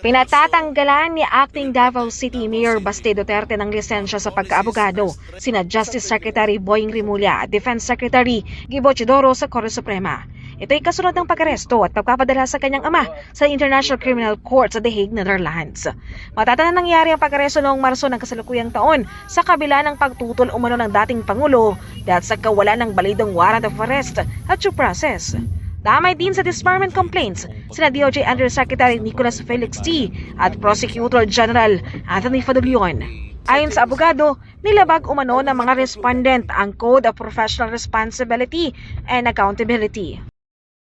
Pinatatanggalan ni Acting Davao City Mayor Baste Duterte ng lisensya sa pagkaabogado sina Justice Secretary Boying Rimulya at Defense Secretary Gibo Chidoro sa Korte Suprema. Ito ay kasunod ng pag-aresto at pagpapadala sa kanyang ama sa International Criminal Court sa The Hague, Netherlands. Matata na nangyari ang pag-aresto noong Marso ng kasalukuyang taon sa kabila ng pagtutol umano ng dating Pangulo dahil sa kawalan ng balidong warrant of arrest at due process. Damay din sa disbarment complaints sina DOJ Undersecretary Nicholas Felix T. at Prosecutor General Anthony Fadolion. Ayon sa abogado, nilabag umano ng mga respondent ang Code of Professional Responsibility and Accountability.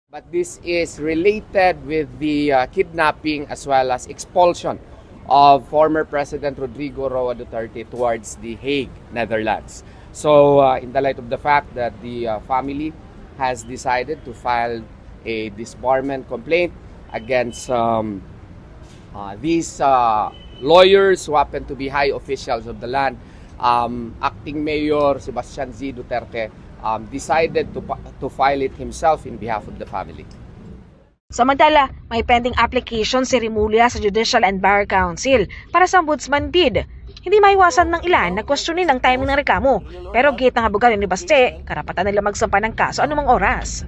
But this is related with the uh, kidnapping as well as expulsion of former President Rodrigo Roa Duterte towards The Hague, Netherlands. So, uh, in the light of the fact that the uh, family has decided to file a disbarment complaint against um, uh, these uh, lawyers who happen to be high officials of the land, um, acting Mayor Sebastian Z. Duterte um, decided to, to file it himself in behalf of the family. Samantala, may pending application si Rimulya sa Judicial and Bar Council para sa ombudsman bid. Hindi maiwasan ng ilan na questionin ang timing ng reklamo. Pero gate ng abogado ni Baste, karapatan nila magsampa ng kaso anumang oras.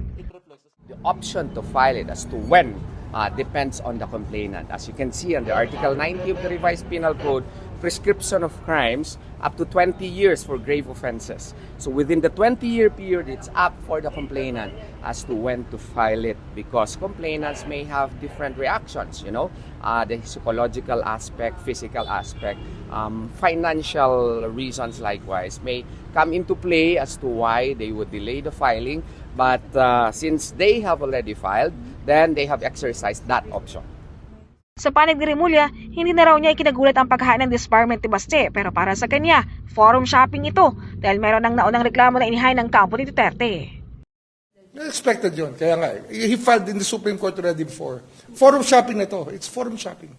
The option to file it as to when uh, depends on the complainant. As you can see under Article 90 of the Revised Penal Code, prescription of crimes up to 20 years for grave offenses. So within the 20 year period, it's up for the complainant as to when to file it because complainants may have different reactions, you know, uh, the psychological aspect, physical aspect, um, financial reasons likewise may come into play as to why they would delay the filing. But uh, since they have already filed, then they have exercised that option. Sa panig ni Rimulya, hindi na raw niya ikinagulat ang paghahan ng disbarment ni Baste pero para sa kanya, forum shopping ito dahil meron ng naunang reklamo na inihay ng kampo ni Duterte. Expected yun. Kaya nga, he filed in the Supreme Court already before. Forum shopping na to. It's forum shopping.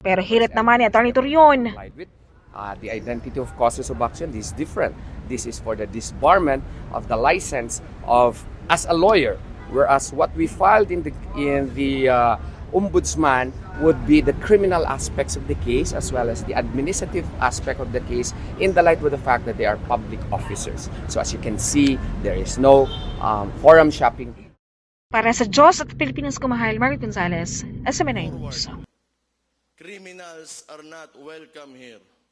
Pero hirit naman ni Atty. Turion, uh, the identity of causes of action this is different. This is for the disbarment of the license of as a lawyer, whereas what we filed in the in the uh, ombudsman would be the criminal aspects of the case as well as the administrative aspect of the case in the light with the fact that they are public officers. So as you can see, there is no um, forum shopping. para sa Diyos at Pilipinas kumahal, Margaret Gonzalez, SMNI News. Criminals are not welcome here.